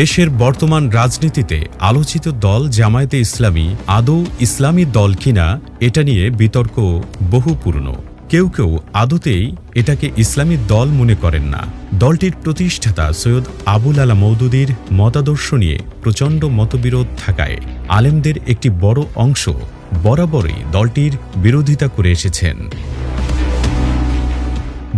দেশের বর্তমান রাজনীতিতে আলোচিত দল জামায়াতে ইসলামী আদৌ ইসলামী দল কিনা, এটা নিয়ে বিতর্ক বহু পুরনো। কেউ কেউ আদতেই এটাকে ইসলামী দল মনে করেন না। দলটির প্রতিষ্ঠাতা সৈয়দ আবুল আলা মৌদুদির মতাদর্শ নিয়ে প্রচণ্ড মতবিরোধ থাকায় আলেমদের একটি বড় অংশ বরাবরই দলটির বিরোধিতা করে এসেছেন।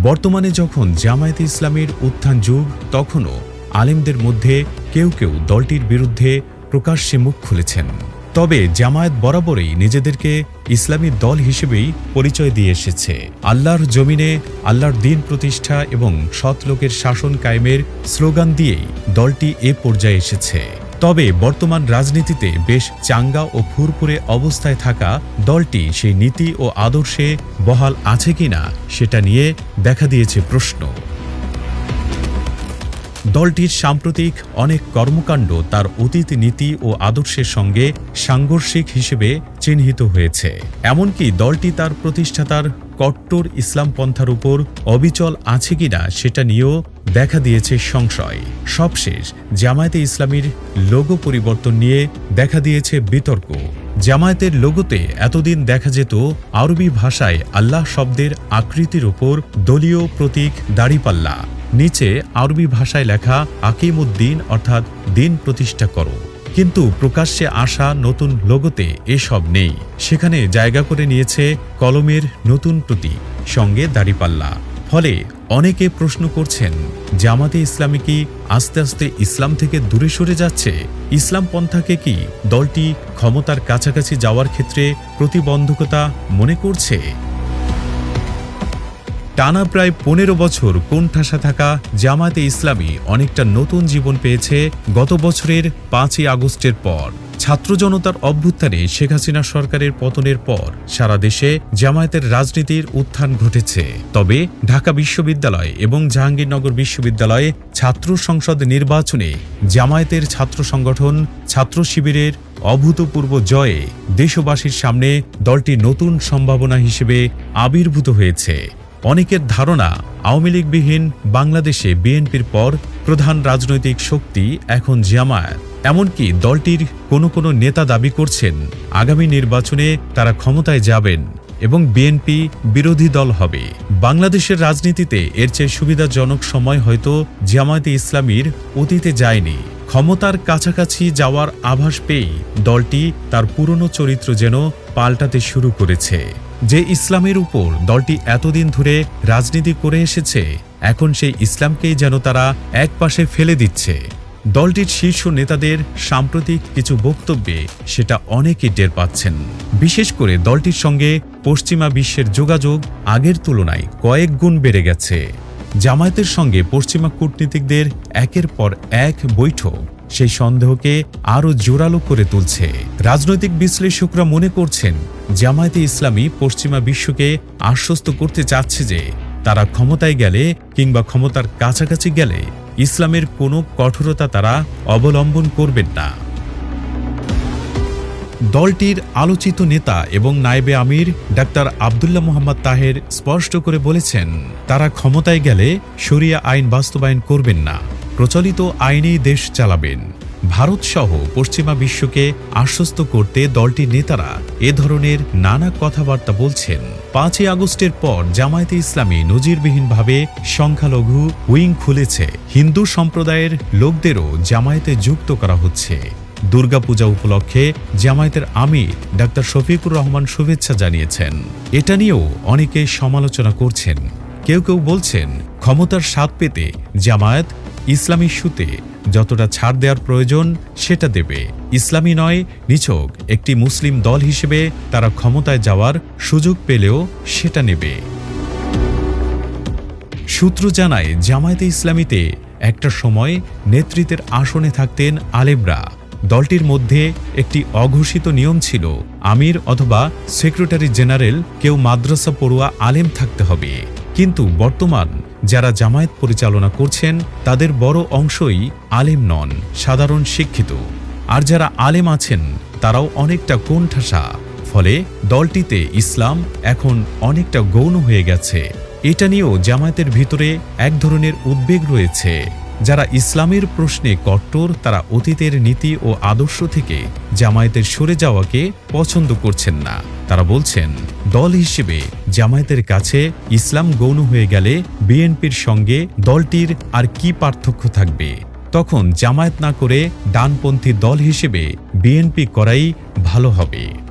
বর্তমানে যখন জামায়াতে ইসলামের উত্থান যুগ, তখনও আলেমদের মধ্যে কেউ কেউ দলটির বিরুদ্ধে প্রকাশ্যে মুখ খুলেছেন। তবে জামায়াত বরাবরই নিজেদেরকে ইসলামী দল হিসেবেই পরিচয় দিয়ে এসেছে। আল্লাহর জমিনে আল্লাহর দিন প্রতিষ্ঠা এবং সৎ লোকের শাসন কায়েমের স্লোগান দিয়েই দলটি এ পর্যায়ে এসেছে। তবে বর্তমান রাজনীতিতে বেশ চাঙ্গা ও ফুরফুরে অবস্থায় থাকা দলটি সেই নীতি ও আদর্শে বহাল আছে কিনা সেটা নিয়ে দেখা দিয়েছে প্রশ্ন। দলটির সাম্প্রতিক অনেক কর্মকাণ্ড তার অতীত নীতি ও আদর্শের সঙ্গে সাংঘর্ষিক হিসেবে চিহ্নিত হয়েছে। এমনকি দলটি তার প্রতিষ্ঠাতার কট্টর ইসলাম পন্থার উপর অবিচল আছে কিনা সেটা নিয়েও দেখা দিয়েছে সংশয়। সবশেষ, জামায়াতে ইসলামীর লোগো পরিবর্তন নিয়ে দেখা দিয়েছে বিতর্ক। জামায়াতের লোগোতে এতদিন দেখা যেত আরবি ভাষায় আল্লাহ শব্দের আকৃতির ওপর দলীয় প্রতীক দাড়িপাল্লা। নিচে আরবি ভাষায় লেখা আকিমুদ্দিন অর্থাৎ দিন প্রতিষ্ঠা করো। কিন্তু প্রকাশ্যে আসা নতুন লোগোতে এসব নেই। সেখানে জায়গা করে নিয়েছে কলমের নতুন প্রতীক, সঙ্গে দাড়িপাল্লা। ফলে অনেকে প্রশ্ন করছেন, জামাতে ইসলামী কি আস্তে আস্তে ইসলাম থেকে দূরে সরে যাচ্ছে? ইসলাম পন্থাকে কি দলটি ক্ষমতার কাছাকাছি যাওয়ার ক্ষেত্রে প্রতিবন্ধকতা মনে করছে? টানা প্রায় পনেরো বছর কোণঠাসা থাকা জামায়াতে ইসলামী অনেকটা নতুন জীবন পেয়েছে গত বছরের পাঁচই আগস্টের পর। ছাত্র জনতার অভ্যুত্থানে শেখ হাসিনা সরকারের পতনের পর সারা দেশে জামায়াতের রাজনীতির উত্থান ঘটেছে। তবে ঢাকা বিশ্ববিদ্যালয় এবং জাহাঙ্গীরনগর বিশ্ববিদ্যালয়ে ছাত্র সংসদ নির্বাচনে জামায়াতের ছাত্র সংগঠন ছাত্র শিবিরের অভূতপূর্ব জয়ে দেশবাসীর সামনে দলটি নতুন সম্ভাবনা হিসেবে আবির্ভূত হয়েছে। অনেকের ধারণা আওয়ামী লীগবিহীন বাংলাদেশে বিএনপির পর প্রধান রাজনৈতিক শক্তি এখন জামায়াত এমনকি দলটির কোনো কোনো নেতা দাবি করছেন, আগামী নির্বাচনে তারা ক্ষমতায় যাবেন এবং বিএনপি বিরোধী দল হবে। বাংলাদেশের রাজনীতিতে এর চেয়ে সুবিধাজনক সময় হয়তো জামায়াতে ইসলামীর অতীতে যায়নি। ক্ষমতার কাছাকাছি যাওয়ার আভাস পেয়েই দলটি তার পুরনো চরিত্র যেন পাল্টাতে শুরু করেছে। যে ইসলামের উপর দলটি এতদিন ধরে রাজনীতি করে এসেছে, এখন সেই ইসলামকেই যেন তারা একপাশে ফেলে দিচ্ছে। দলটির শীর্ষ নেতাদের সাম্প্রতিক কিছু বক্তব্যে সেটা অনেকেই টের পাচ্ছেন। বিশেষ করে দলটির সঙ্গে পশ্চিমা বিশ্বের যোগাযোগ আগের তুলনায় কয়েক গুণ বেড়ে গেছে। জামায়াতের সঙ্গে পশ্চিমা কূটনীতিকদের একের পর এক বৈঠক সেই সন্দেহকে আরও জোরালো করে তুলছে। রাজনৈতিক বিশ্লেষকরা মনে করছেন, জামায়াতে ইসলামী পশ্চিমা বিশ্বকে আশ্বস্ত করতে চাচ্ছে যে, তারা ক্ষমতায় গেলে কিংবা ক্ষমতার কাছাকাছি গেলে ইসলামের কোনো কঠোরতা তারা অবলম্বন করবেন না। দলটির আলোচিত নেতা এবং নায়েবে আমির ডাক্তার আবদুল্লাহ মোহাম্মদ তাহের স্পষ্ট করে বলেছেন, তারা ক্ষমতায় গেলে শরিয়া আইন বাস্তবায়ন করবেন না। প্রচলিত আইনেই দেশ চালাবেন। ভারত সহ পশ্চিমা বিশ্বকে আশ্বস্ত করতে দলটির নেতারা এ ধরনের নানা কথাবার্তা বলছেন। পাঁচই আগস্টের পর জামায়াতে ইসলামী নজিরবিহীনভাবে সংখ্যালঘু উইং খুলেছে। হিন্দু সম্প্রদায়ের লোকদেরও জামায়াতে যুক্ত করা হচ্ছে। দুর্গাপূজা উপলক্ষে জামায়াতের আমির ডাক্তার শফিকুর রহমান শুভেচ্ছা জানিয়েছেন। এটা নিয়েও অনেকে সমালোচনা করছেন। কেউ কেউ বলছেন, ক্ষমতার স্বাদ পেতে জামায়াত ইসলামী ইস্যুতে যতটা ছাড় দেওয়ার প্রয়োজন, সেটা দেবে। ইসলামী নয়, নিছক একটি মুসলিম দল হিসেবে তারা ক্ষমতায় যাওয়ার সুযোগ পেলেও সেটা নেবে। সূত্র জানায়, জামায়াতে ইসলামীতে একটা সময় নেতৃত্বের আসনে থাকতেন আলেমরা। দলটির মধ্যে একটি অঘোষিত নিয়ম ছিল, আমির অথবা সেক্রেটারি জেনারেল, কেউ মাদ্রাসা পড়ুয়া আলেম থাকতে হবে। কিন্তু বর্তমান যারা জামায়াত পরিচালনা করছেন, তাদের বড় অংশই আলেম নন, সাধারণ শিক্ষিত। আর যারা আলেম আছেন, তারাও অনেকটা কোণঠাসা। ফলে দলটিতে ইসলাম এখন অনেকটা গৌণ হয়ে গেছে। এটা নিয়েও জামায়াতের ভিতরে এক ধরনের উদ্বেগ রয়েছে। যারা ইসলামের প্রশ্নে কট্টর, তারা অতীতের নীতি ও আদর্শ থেকে জামায়াতের সরে যাওয়াকে পছন্দ করছেন না। তারা বলছেন, দল হিসেবে জামায়াতের কাছে ইসলাম গৌণ হয়ে গেলে বিএনপির সঙ্গে দলটির আর কি পার্থক্য থাকবে? তখন জামায়াত না করে ডানপন্থী দল হিসেবে বিএনপি করাই ভালো হবে।